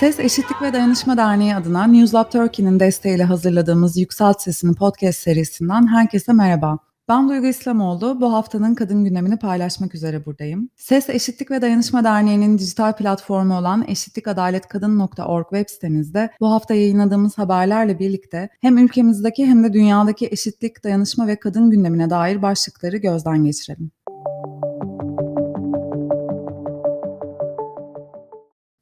Ses Eşitlik ve Dayanışma Derneği adına Newslab Turkey'nin desteğiyle hazırladığımız Yükselt Sesini podcast serisinden herkese merhaba. Ben Duygu İslamoğlu, bu haftanın kadın gündemini paylaşmak üzere buradayım. Ses Eşitlik ve Dayanışma Derneği'nin dijital platformu olan eşitlikadaletkadın.org web sitemizde bu hafta yayınladığımız haberlerle birlikte hem ülkemizdeki hem de dünyadaki eşitlik, dayanışma ve kadın gündemine dair başlıkları gözden geçirelim.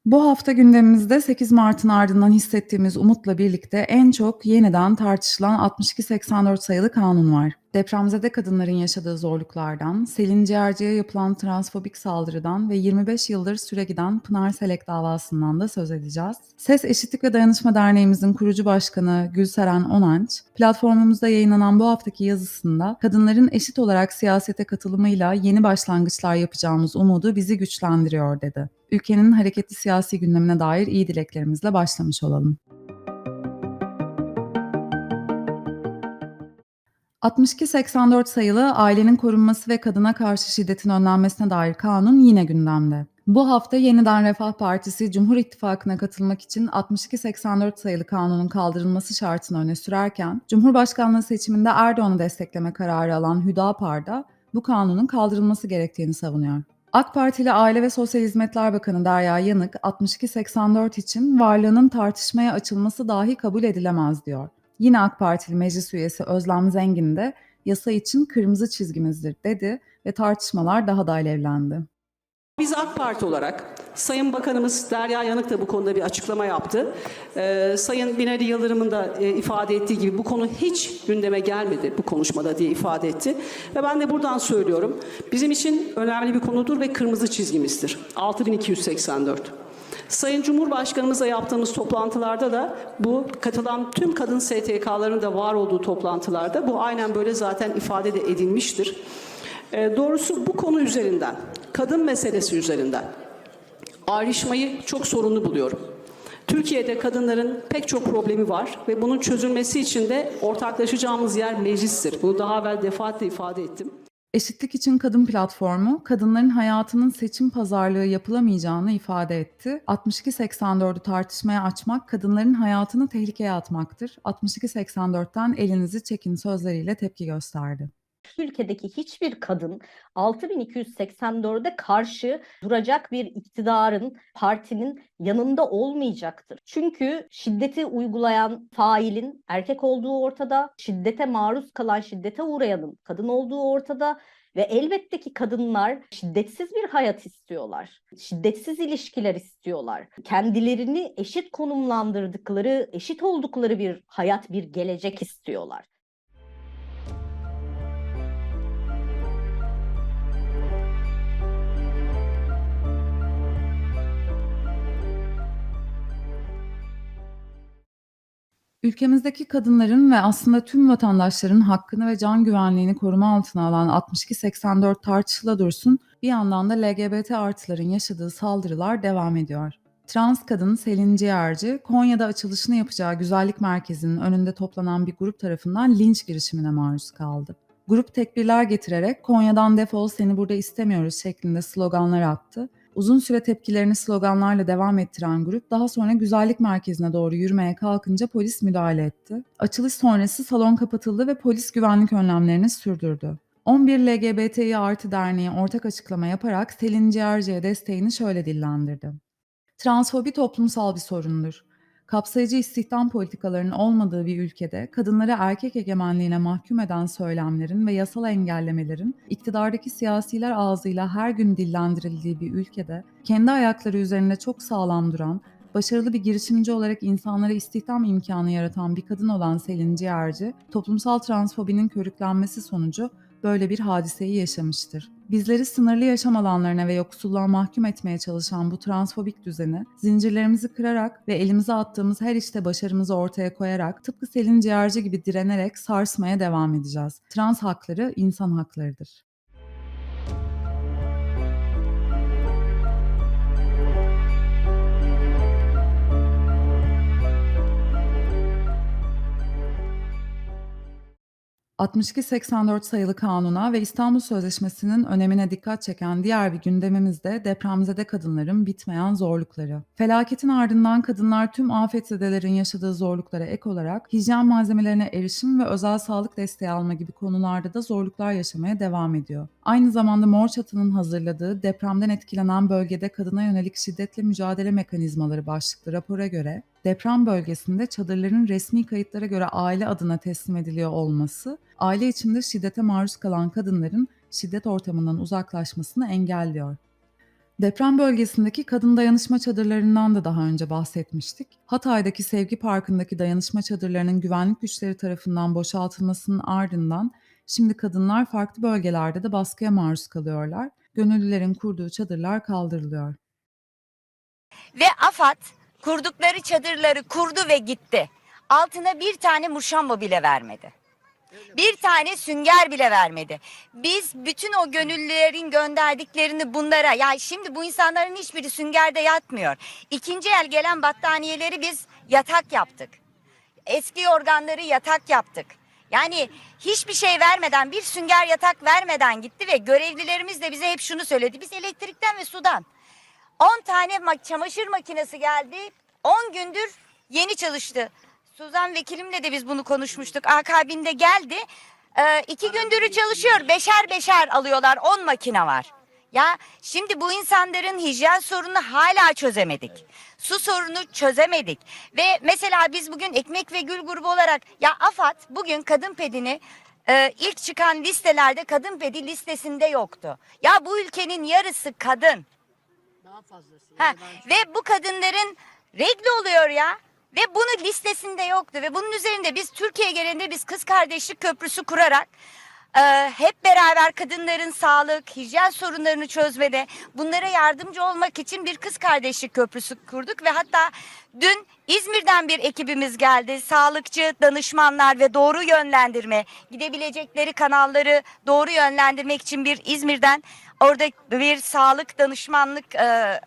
Bu hafta gündemimizde 8 Mart'ın ardından hissettiğimiz umutla birlikte en çok yeniden tartışılan 6284 sayılı kanun var. Depremzede kadınların yaşadığı zorluklardan, Selin Ciğerci'ye yapılan transfobik saldırıdan ve 25 yıldır süre giden Pınar Selek davasından da söz edeceğiz. Ses Eşitlik ve Dayanışma Derneğimizin kurucu başkanı Gülseren Onanç, platformumuzda yayınlanan bu haftaki yazısında kadınların eşit olarak siyasete katılımıyla yeni başlangıçlar yapacağımız umudu bizi güçlendiriyor dedi. Ülkenin hareketli siyasi gündemine dair iyi dileklerimizle başlamış olalım. 6284 sayılı ailenin korunması ve kadına karşı şiddetin önlenmesine dair kanun yine gündemde. Bu hafta Yeniden Refah Partisi Cumhur İttifakı'na katılmak için 6284 sayılı kanunun kaldırılması şartını öne sürerken, Cumhurbaşkanlığı seçiminde Erdoğan'ı destekleme kararı alan Hüdapar da bu kanunun kaldırılması gerektiğini savunuyor. AK Partili Aile ve Sosyal Hizmetler Bakanı Derya Yanık 6284 için varlığının tartışmaya açılması dahi kabul edilemez diyor. Yine AK Partili meclis üyesi Özlem Zengin de yasa için kırmızı çizgimizdir dedi ve tartışmalar daha da alevlendi. Biz AK Parti olarak Sayın Bakanımız Derya Yanık da bu konuda bir açıklama yaptı. Ee, Sayın Binali Yıldırım'ın da e, ifade ettiği gibi bu konu hiç gündeme gelmedi bu konuşmada diye ifade etti. Ve ben de buradan söylüyorum. Bizim için önemli bir konudur ve kırmızı çizgimizdir. 6284. Sayın Cumhurbaşkanımızla yaptığımız toplantılarda da bu katılan tüm kadın STK'ların da var olduğu toplantılarda bu aynen böyle zaten ifade de edilmiştir. E, doğrusu bu konu üzerinden, kadın meselesi üzerinden ayrışmayı çok sorunlu buluyorum. Türkiye'de kadınların pek çok problemi var ve bunun çözülmesi için de ortaklaşacağımız yer meclistir. Bunu daha evvel defaatle ifade ettim. Eşitlik için Kadın Platformu, kadınların hayatının seçim pazarlığı yapılamayacağını ifade etti. 6284'ü tartışmaya açmak, kadınların hayatını tehlikeye atmaktır. 6284'ten elinizi çekin sözleriyle tepki gösterdi ülkedeki hiçbir kadın 6284'e karşı duracak bir iktidarın, partinin yanında olmayacaktır. Çünkü şiddeti uygulayan failin erkek olduğu ortada, şiddete maruz kalan, şiddete uğrayanın kadın olduğu ortada ve elbette ki kadınlar şiddetsiz bir hayat istiyorlar. Şiddetsiz ilişkiler istiyorlar. Kendilerini eşit konumlandırdıkları, eşit oldukları bir hayat, bir gelecek istiyorlar. Ülkemizdeki kadınların ve aslında tüm vatandaşların hakkını ve can güvenliğini koruma altına alan 6284 tartışıla dursun, bir yandan da LGBT artıların yaşadığı saldırılar devam ediyor. Trans kadın Selin Ciğerci, Konya'da açılışını yapacağı güzellik merkezinin önünde toplanan bir grup tarafından linç girişimine maruz kaldı. Grup tekbirler getirerek Konya'dan defol seni burada istemiyoruz şeklinde sloganlar attı Uzun süre tepkilerini sloganlarla devam ettiren grup daha sonra güzellik merkezine doğru yürümeye kalkınca polis müdahale etti. Açılış sonrası salon kapatıldı ve polis güvenlik önlemlerini sürdürdü. 11 LGBTİ artı derneği ortak açıklama yaparak Selin Ciğerci'ye desteğini şöyle dillendirdi. Transfobi toplumsal bir sorundur kapsayıcı istihdam politikalarının olmadığı bir ülkede kadınları erkek egemenliğine mahkum eden söylemlerin ve yasal engellemelerin iktidardaki siyasiler ağzıyla her gün dillendirildiği bir ülkede kendi ayakları üzerinde çok sağlam duran, başarılı bir girişimci olarak insanlara istihdam imkanı yaratan bir kadın olan Selin Ciğerci, toplumsal transfobinin körüklenmesi sonucu böyle bir hadiseyi yaşamıştır. Bizleri sınırlı yaşam alanlarına ve yoksulluğa mahkum etmeye çalışan bu transfobik düzeni, zincirlerimizi kırarak ve elimize attığımız her işte başarımızı ortaya koyarak tıpkı Selin Ciğerci gibi direnerek sarsmaya devam edeceğiz. Trans hakları insan haklarıdır. 6284 sayılı kanuna ve İstanbul Sözleşmesi'nin önemine dikkat çeken diğer bir gündemimiz de depremzede kadınların bitmeyen zorlukları. Felaketin ardından kadınlar tüm afetzedelerin yaşadığı zorluklara ek olarak hijyen malzemelerine erişim ve özel sağlık desteği alma gibi konularda da zorluklar yaşamaya devam ediyor. Aynı zamanda Mor Çatı'nın hazırladığı depremden etkilenen bölgede kadına yönelik şiddetle mücadele mekanizmaları başlıklı rapora göre deprem bölgesinde çadırların resmi kayıtlara göre aile adına teslim ediliyor olması, aile içinde şiddete maruz kalan kadınların şiddet ortamından uzaklaşmasını engelliyor. Deprem bölgesindeki kadın dayanışma çadırlarından da daha önce bahsetmiştik. Hatay'daki Sevgi Parkı'ndaki dayanışma çadırlarının güvenlik güçleri tarafından boşaltılmasının ardından şimdi kadınlar farklı bölgelerde de baskıya maruz kalıyorlar. Gönüllülerin kurduğu çadırlar kaldırılıyor. Ve AFAD kurdukları çadırları kurdu ve gitti. Altına bir tane muşamba bile vermedi. Bir tane sünger bile vermedi. Biz bütün o gönüllülerin gönderdiklerini bunlara ya şimdi bu insanların hiçbiri süngerde yatmıyor. İkinci el gelen battaniyeleri biz yatak yaptık. Eski yorganları yatak yaptık. Yani hiçbir şey vermeden bir sünger yatak vermeden gitti ve görevlilerimiz de bize hep şunu söyledi. Biz elektrikten ve sudan 10 tane ma- çamaşır makinesi geldi. 10 gündür yeni çalıştı. Suzan vekilimle de biz bunu konuşmuştuk. Akabinde geldi. Ee, iki gündür çalışıyor. Beşer beşer alıyorlar. 10 makine var. Ya şimdi bu insanların hijyen sorununu hala çözemedik. Su sorunu çözemedik. Ve mesela biz bugün Ekmek ve Gül grubu olarak ya AFAD bugün kadın pedini e, ilk çıkan listelerde kadın pedi listesinde yoktu. Ya bu ülkenin yarısı kadın. Ha, ve bu kadınların regli oluyor ya. Ve bunu listesinde yoktu ve bunun üzerinde biz Türkiye genelinde biz kız kardeşlik köprüsü kurarak e, hep beraber kadınların sağlık, hijyen sorunlarını çözmede bunlara yardımcı olmak için bir kız kardeşlik köprüsü kurduk ve hatta dün İzmir'den bir ekibimiz geldi. Sağlıkçı, danışmanlar ve doğru yönlendirme, gidebilecekleri kanalları doğru yönlendirmek için bir İzmir'den orada bir sağlık danışmanlık e,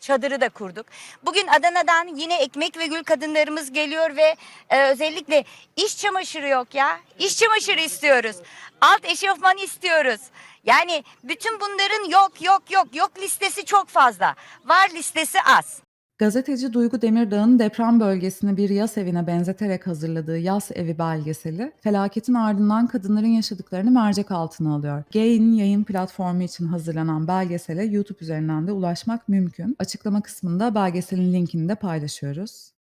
çadırı da kurduk. Bugün Adana'dan yine ekmek ve gül kadınlarımız geliyor ve e, özellikle iş çamaşırı yok ya. İş çamaşırı istiyoruz. Alt eşofman istiyoruz. Yani bütün bunların yok yok yok yok listesi çok fazla. Var listesi az. Gazeteci Duygu Demirdağ'ın deprem bölgesini bir yas evine benzeterek hazırladığı Yas Evi belgeseli, felaketin ardından kadınların yaşadıklarını mercek altına alıyor. Gain yayın platformu için hazırlanan belgesele YouTube üzerinden de ulaşmak mümkün. Açıklama kısmında belgeselin linkini de paylaşıyoruz.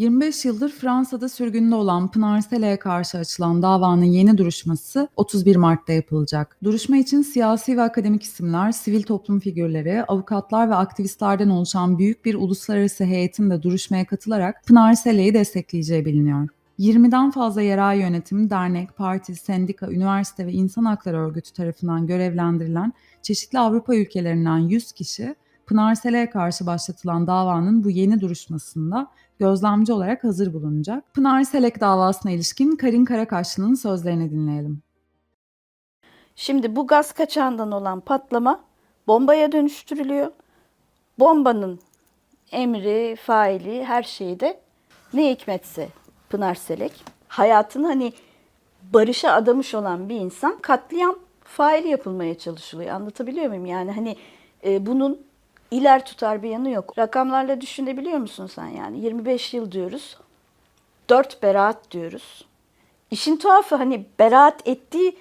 ...25 yıldır Fransa'da sürgünde olan Pınar Sele'ye karşı açılan davanın yeni duruşması 31 Mart'ta yapılacak. Duruşma için siyasi ve akademik isimler, sivil toplum figürleri, avukatlar ve aktivistlerden oluşan büyük bir uluslararası heyetin de duruşmaya katılarak Pınar Sele'yi destekleyeceği biliniyor. 20'den fazla yerel yönetim, dernek, parti, sendika, üniversite ve insan hakları örgütü tarafından görevlendirilen çeşitli Avrupa ülkelerinden 100 kişi Pınar Sele'ye karşı başlatılan davanın bu yeni duruşmasında gözlemci olarak hazır bulunacak. Pınar Selek davasına ilişkin Karin Karakaşlı'nın sözlerini dinleyelim. Şimdi bu gaz kaçağından olan patlama bombaya dönüştürülüyor. Bombanın emri, faili, her şeyi de ne hikmetse Pınar Selek. Hayatını hani barışa adamış olan bir insan katliam faili yapılmaya çalışılıyor. Anlatabiliyor muyum? Yani hani e, bunun iler tutar bir yanı yok. Rakamlarla düşünebiliyor musun sen yani? 25 yıl diyoruz. 4 beraat diyoruz. İşin tuhafı hani beraat ettiği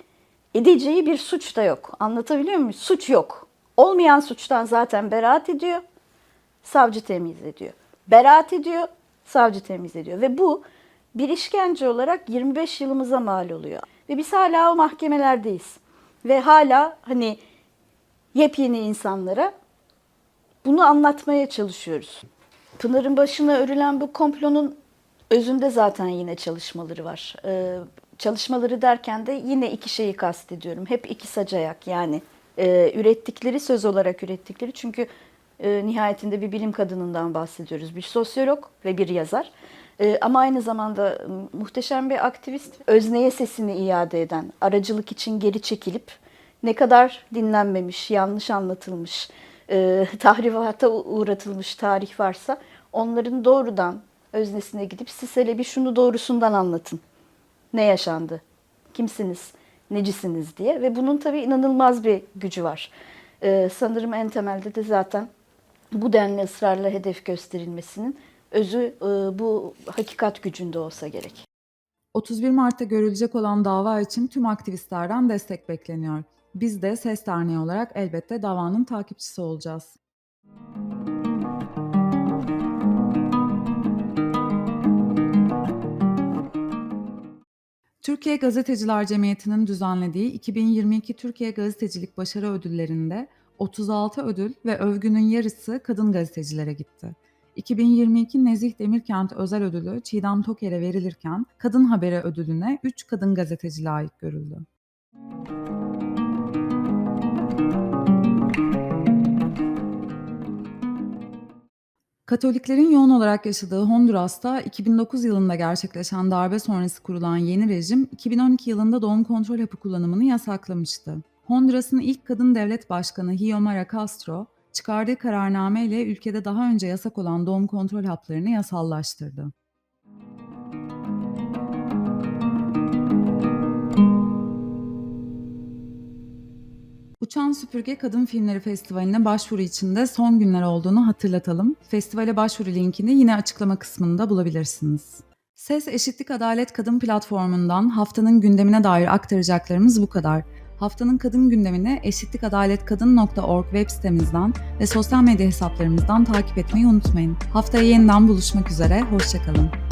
edeceği bir suç da yok. Anlatabiliyor muyum? Suç yok. Olmayan suçtan zaten beraat ediyor. Savcı temiz ediyor. Beraat ediyor, savcı temiz ediyor. Ve bu bir işkence olarak 25 yılımıza mal oluyor. Ve biz hala o mahkemelerdeyiz. Ve hala hani yepyeni insanlara bunu anlatmaya çalışıyoruz. Pınar'ın başına örülen bu komplonun özünde zaten yine çalışmaları var. Ee, çalışmaları derken de yine iki şeyi kastediyorum. Hep iki sacayak yani e, ürettikleri söz olarak ürettikleri çünkü e, nihayetinde bir bilim kadınından bahsediyoruz. Bir sosyolog ve bir yazar. E, ama aynı zamanda muhteşem bir aktivist. Özneye sesini iade eden, aracılık için geri çekilip ne kadar dinlenmemiş, yanlış anlatılmış, e, tahrivata uğratılmış tarih varsa onların doğrudan öznesine gidip siz bir şunu doğrusundan anlatın. Ne yaşandı? Kimsiniz? Necisiniz diye ve bunun tabii inanılmaz bir gücü var. E, sanırım en temelde de zaten bu denli ısrarla hedef gösterilmesinin özü e, bu hakikat gücünde olsa gerek. 31 Mart'ta görülecek olan dava için tüm aktivistlerden destek bekleniyor. Biz de Ses Derneği olarak elbette davanın takipçisi olacağız. Türkiye Gazeteciler Cemiyeti'nin düzenlediği 2022 Türkiye Gazetecilik Başarı Ödülleri'nde 36 ödül ve övgünün yarısı kadın gazetecilere gitti. 2022 Nezih Demirkent Özel Ödülü Çiğdem Toker'e verilirken Kadın Haberi ödülüne 3 kadın gazeteci layık görüldü. Katoliklerin yoğun olarak yaşadığı Honduras'ta 2009 yılında gerçekleşen darbe sonrası kurulan yeni rejim 2012 yılında doğum kontrol hapı kullanımını yasaklamıştı. Honduras'ın ilk kadın devlet başkanı Xiomara Castro, çıkardığı kararname ile ülkede daha önce yasak olan doğum kontrol haplarını yasallaştırdı. Uçan Süpürge Kadın Filmleri Festivali'ne başvuru için de son günler olduğunu hatırlatalım. Festivale başvuru linkini yine açıklama kısmında bulabilirsiniz. Ses Eşitlik Adalet Kadın platformundan haftanın gündemine dair aktaracaklarımız bu kadar. Haftanın kadın gündemini eşitlikadaletkadın.org web sitemizden ve sosyal medya hesaplarımızdan takip etmeyi unutmayın. Haftaya yeniden buluşmak üzere, hoşçakalın.